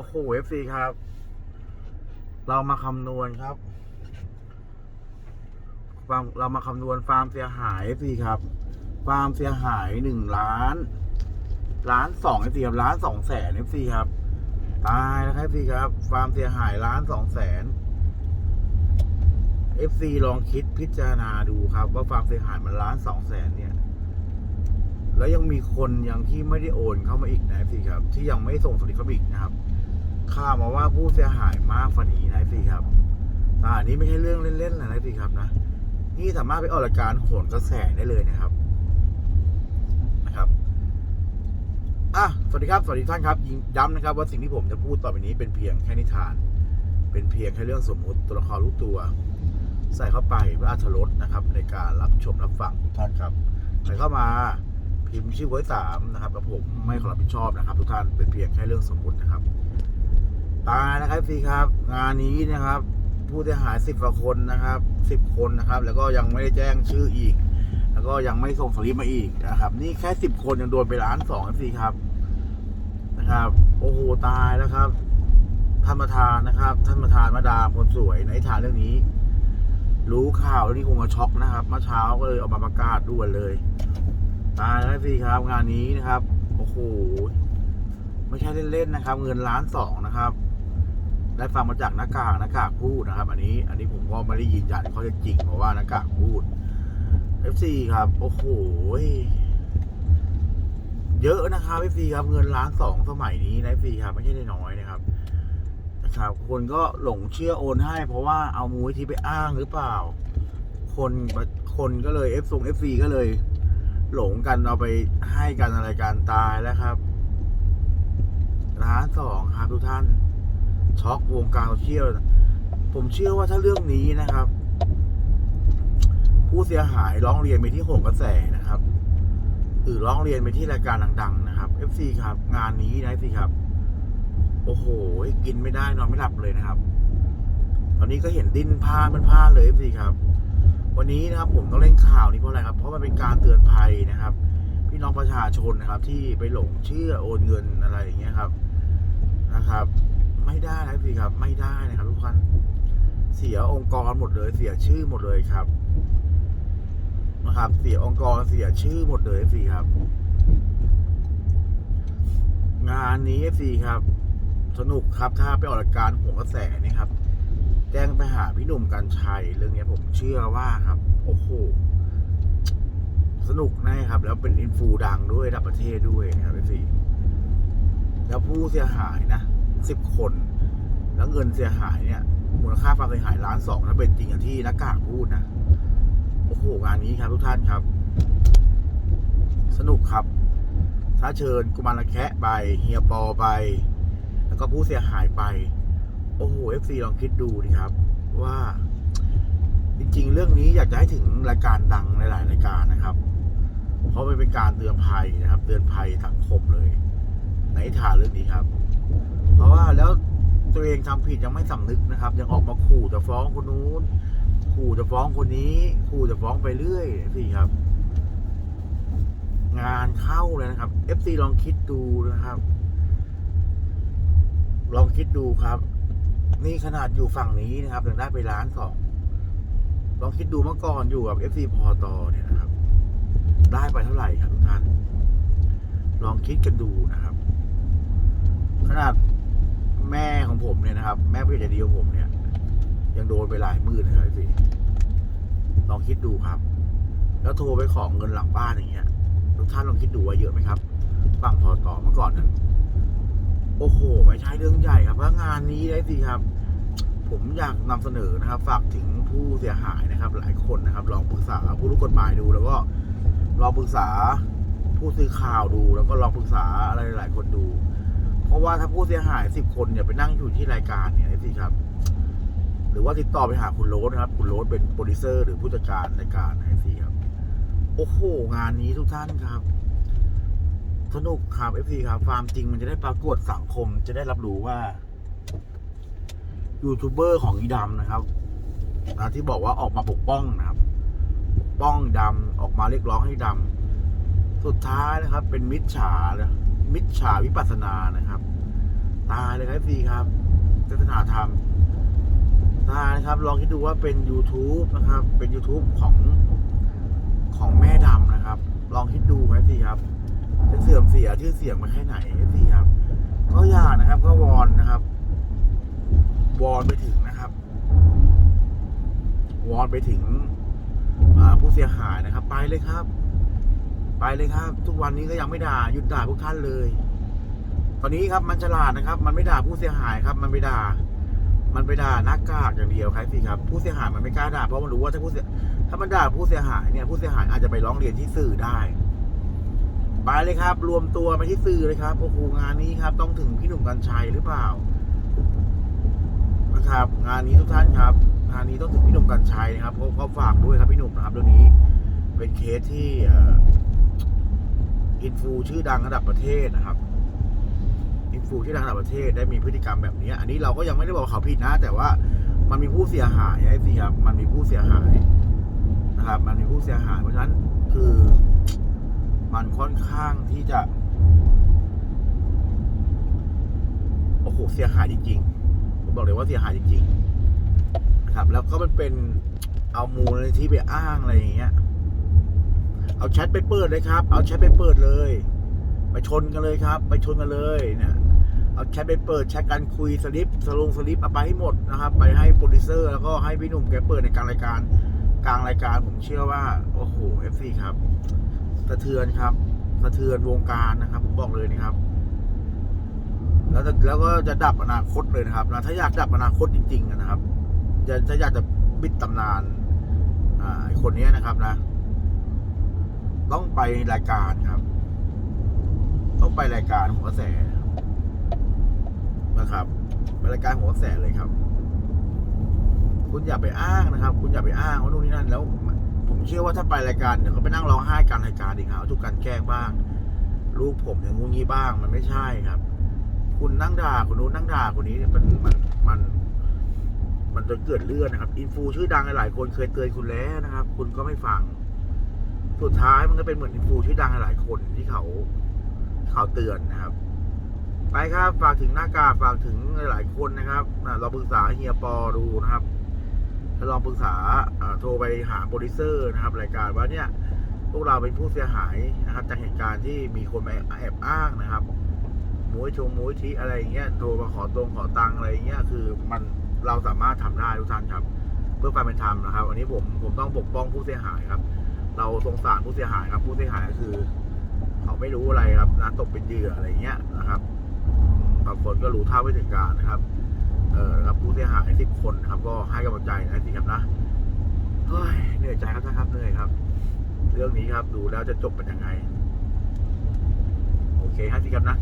อ้โหเอฟซีครับ เรามาคำนวณครับฟาร์มเรามาคำนวณฟาร์มเสียหายเอฟซีครับ ฟาร์มเสียหายหนึ่งล้านล้านสองเอฟซีครับล้านสองแสนเอฟซีครับ ตายแล้วครับเอฟซีครับ ฟาร์มเสียหายล้านสองแสนเอฟซีลองคิดพิจารณาดูครับ ว่าฟาร์มเสียหายมันล้านสองแสนเนี่ย แล้วยังมีคนยังที่ไม่ได้โอนเข้ามาอีกนะพี่ครับ ที่ยังไม่ส่งสลิปเข้ามาอีกนะครับ ข่าวมาว่าผู้เสียหายมากกว่านี้นะพี่ครับอ่านี่ไม่ใช่เรื่องเล่นๆนะพี่ครับนะ นี่สามารถไปออกรายการโหนกระแสได้เลยนะครับนะครับอะสวัสดีครับสวัสดีท่านครับย้ำนะครับ ว่าสิ่งที่ผมจะพูดต่อไปนี้เป็นเพียงแค่นิทาน เป็นเพียงแค่เรื่องสมมุติตัวละครรู้ตัว ใส่เข้าไปเพื่ออัธรสนะครับ ในการรับชมรับฟังทุกท่านครับใส่เข้ามาพิมพ์ชื่อไว้สามนะครับกับผมไม่ขอรับผิดชอบนะครับ ทุกท่านเป็นเพียงแค่เรื่องสมมุตินะครับ ตายนะครับพี่ครับ งานนี้นะครับ ผู้เสียหายสิบกว่าคนนะครับสิบคนนะครับ แล้วก็ยังไม่ได้แจ้งชื่ออีก แล้วก็ยังไม่ส่งสลิปมาอีกนะครับ นี่แค่สิบคนยังโดนไปล้านสองพี่ครับนะครับ โอ้โหตายแล้วครับท่านประธานนะครับ ท่านประธานมาดาคนสวยในฐานเรื่องนี้ รู้ข่าวแล้วนี่คงมาช็อกนะครับเมื่อเช้าก็เลยออกมาประกาศด่วนเลยตายแล้วพี่ครับ งานนี้นะครับโอ้โหไม่ใช่เล่นๆนะครับ เงินล้านสองนะครับ ได้ฟังมาจากหน้ากากหน้ากากพูดนะครับ อันนี้ อันนี้ผมก็ไม่ได้ยืนยันเท็จะจริงเพราะว่าหน้ากากพูด FC ครับ โอ้โหเยอะนะครับ FC ครับ เงินล้านสองสมัยนี้นะ FC ครับ ไม่ใช่น้อยนะครับนะครับคนก็หลงเชื่อโอนให้ เพราะว่าเอามูลที่ไปอ้างหรือเปล่า คนคนก็เลย F ทรง FC ก็เลย หลงกันเอาไปให้กันอะไรกันตายแล้วครับร้านสองครับทุกท่าน ช็อกวงการโซเชียลผมเชื่อว่าถ้าเรื่องนี้นะครับ ผู้เสียหายร้องเรียนไปที่หนกระแสนะครับหรือร้องเรียนไปที่รายการดัง ๆ นะครับ FC ครับ งานนี้นะ FC ครับ โอ้โหกินไม่ได้นอนไม่หลับเลยนะครับ ตอนนี้ก็เห็นดิ้นผ้ามันผ้าเลย FC ครับ วันนี้นะครับ ผมต้องเล่นข่าวนี้เพราะอะไรครับ เพราะมันเป็นการเตือนภัยนะครับ พี่น้องประชาชนนะครับ ที่ไปหลงเชื่อโอนเงินอะไรอย่างเงี้ยครับนะครับ ไม่ได้นะพี่ครับ ไม่ได้นะครับทุกท่านเสียองค์กรหมดเลย เสียชื่อหมดเลยครับ นะครับ เสียองค์กรเสียชื่อหมดเลยสิครับ งานนี้สิครับ สนุกครับถ้าไปออกรายการหัวกระแสนี่ครับ แจ้งไปหาพี่หนุ่มกัญชัยเรื่องนี้ผมเชื่อว่าครับ โอ้โหสนุกแน่ครับ แล้วเป็นอินฟูดังด้วยระดับประเทศด้วยนะครับพี่แล้วผู้เสียหายนะ สิบคน แล้วเงินเสียหายเนี่ย มูลค่าความเสียหายล้านสองถ้าเป็นจริงอย่างที่นักกากพูดนะ โอ้โหงานนี้ครับทุกท่านครับ สนุกครับ ถ้าเชิญกุมารแคะไปเฮียปอไป แล้วก็ผู้เสียหายไป โอ้โหเอฟซีลองคิดดูดิครับ ว่า จริง ๆ เรื่องนี้อยากจะให้ถึงรายการดังหลายๆรายการนะครับ เพราะมันเป็นการเตือนภัยนะครับ เตือนภัยสังคมเลย ในฐานเรื่องนี้ครับ เพราะว่าแล้วตัวเองทำผิดยังไม่สำนึกนะครับ ยังออกมาขู่จะฟ้องคนนู้นขู่จะฟ้องคนนี้ ขู่จะฟ้องไปเรื่อยสิครับ งานเข้าเลยนะครับ FC ลองคิดดูนะครับ ลองคิดดูครับ นี่ขนาดอยู่ฝั่งนี้นะครับยังได้ไปล้านสองลองคิดดูเมื่อก่อนอยู่กับ FC พอตอเนี่ยนะครับ ได้ไปเท่าไหร่ครับทุกท่านลองคิดกันดูนะครับ ขนาด แม่ของผมเนี่ยนะครับ แม่ผู้ใหญ่ดีของผมเนี่ย ยังโดนไปหลายหมื่นนะครับพี่ลองคิดดูครับ แล้วโทรไปของเงินหลังบ้านอย่างเงี้ยทุกท่านลองคิดดูว่าเยอะไหมครับฝั่งพอต่อเมื่อก่อนนั้นโอ้โห ไม่ใช่เรื่องใหญ่ครับเพราะงานนี้ได้สิครับ ผมอยากนำเสนอนะครับ ฝากถึงผู้เสียหายนะครับ หลายคนนะครับ ลองปรึกษาผู้รู้กฎหมายดู แล้วก็ลองปรึกษาผู้สื่อข่าวดู แล้วก็ลองปรึกษาอะไรหลายคนดู เพราะว่าถ้าผู้เสียหายสิบคนเนี่ยไปนั่งอยู่ที่รายการเนี่ยสิครับ หรือว่าติดต่อไปหาคุณโรสนะครับ คุณโรสเป็นโปรดิวเซอร์หรือผู้จัดการรายการไอซีครับ โอ้โห งานนี้ทุกท่านครับ สนุกครับเอฟซีครับความจริงมันจะได้ปรากฏสังคมจะได้รับรู้ว่ายูทูบเบอร์ของอีดำนะครับนะที่บอกว่าออกมาปกป้องนะครับ ปกป้องดำออกมาเรียกร้องให้ดำสุดท้ายนะครับ เป็นมิจฉาเลย มิจฉาวิปัสสนานะครับ ตายเลยครับพี่ครับศาสนาธรรมตายนะครับ ลองคิดดูว่าเป็น YouTube นะครับ เป็น YouTube ของของแม่ดำนะครับ ลองคิดดูครับพี่ครับจะเสื่อมเสียชื่อเสียงมาแค่ไหนครับพี่ครับ ก็อย่านะครับ ก็วอนนะครับวอนไปถึงนะครับวอนไปถึงผู้เสียหายนะครับ ไปเลยครับ ไปเลยครับ ทุกวันนี้ก็ยังไม่ด่าหยุดด่าพวกท่านเลย ตอนนี้ครับมันฉลาดนะครับ มันไม่ด่าผู้เสียหายครับ มันไปด่า มันไปด่าน้ากากอย่างเดียวครับพี่ครับ ผู้เสียหายมันไม่กล้าด่าเพราะมันรู้ว่าถ้าผู้เสียถ้ามันด่าผู้เสียหายเนี่ยผู้เสียหายอาจจะไปร้องเรียนที่สื่อได้ไปเลยครับ รวมตัวไปที่สื่อเลยครับโอ้โหงานนี้ครับ ต้องถึงพี่หนุ่มกัญชัยหรือเปล่านะครับ งานนี้ทุกท่านครับ งานนี้ต้องถึงพี่หนุ่มกัญชัยนะครับก็ก็ฝากด้วยครับพี่หนุ่มนะครับเรื่องนี้เป็นเคสที่ อินฟูชื่อดังระดับประเทศนะครับอินฟูชื่อดังระดับประเทศได้มีพฤติกรรมแบบนี้ อันนี้เราก็ยังไม่ได้บอกเขาผิดนะ แต่ว่ามันมีผู้เสียหายไอ้สิครับมันมีผู้เสียหายนะครับ มันมีผู้เสียหายเพราะฉะนั้นคือมันค่อนข้างที่จะโอ้โหเสียหายจริงๆผมบอกเลยว่าเสียหายจริงๆนะครับ แล้วก็มันเป็นเอามูลนิธิไปอ้างอะไรอย่างเงี้ย เอาแชทไปเปิดเลยครับ เอาแชทไปเปิดเลย ไปชนกันเลยครับ ไปชนกันเลยเนี่ยเอาแชทไปเปิดแชทกันคุยสลิปสลงสลิปเอาไปให้หมดนะครับ ไปให้โปรดิวเซอร์ แล้วก็ให้พี่หนุ่มแกเปิดในกลางรายการ กลางรายการผมเชื่อว่า โอ้โหเอฟซีครับสะเทือนครับสะเทือนวงการนะครับ ผมบอกเลยนะครับ แล้วแล้วก็จะดับอนาคตเลยนะครับนะถ้าอยากดับอนาคตจริง ๆ นะครับจะถ้าอยากจะบิดตำนานอ่าคนนี้นะครับนะ ต้องไปรายการครับ ต้องไปรายการหัวแสนะครับไปรายการหัวแสเลยครับ คุณอย่าไปอ้างนะครับ คุณอย่าไปอ้างว่านู่นนี่นั่น แล้ว ผมเชื่อว่าถ้าไปรายการเดี๋ยวเขาไปนั่งร้องไห้กลารรายการดีครับถูกการแกล้งบ้าง ลูกผมอย่างงูงี้บ้าง มันไม่ใช่ครับ คุณนั่งด่าคนนู้นนั่งด่าคนนี้มันมันมันมันจนเกิดเรื่องนะครับ อินฟูชื่อดังหลายคนเคยเตือนคุณแล้วนะครับ คุณก็ไม่ฟัง สุดท้ายมันก็เป็นเหมือนอินฟูชื่อดังหลายคนที่เขาเขาเตือนนะครับ ไปครับฝากถึงหน้ากากฝากถึงหลายคนนะครับอะเราปรึกษาเฮียปอดูนะครับถ้าลองปรึกษาโทรไปหาโปรดิวเซอร์นะครับ รายการว่าเนี่ยพวกเราเป็นผู้เสียหายนะครับ จากเหตุการณ์ที่มีคนมาแอบอ้างนะครับมวยชงมวยทีอะไรอย่างเงี้ยโทรมาขอตรงขอตังอะไรอย่างเงี้ยคือมันเราสามารถทำได้ทุกท่านครับ เพื่อความเป็นธรรมนะครับ วันนี้ผมผมต้องปกป้องผู้เสียหายครับ เราสงสารผู้เสียหายครับ ผู้เสียหายก็คือ เขาไม่รู้อะไรครับนะตกเป็นเหยื่ออะไรเงี้ยนะครับบางคนก็รู้เท่าไม่ถึงการนะครับ เออครับผู้เสียหายสิบคนครับ ก็ให้กำลังใจนะสิครับนะเฮ้ยเหนื่อยใจครับนะครับเหนื่อยครับ เรื่องนี้ครับดูแล้วจะจบเป็นยังไง โอเคครับสิครับนะ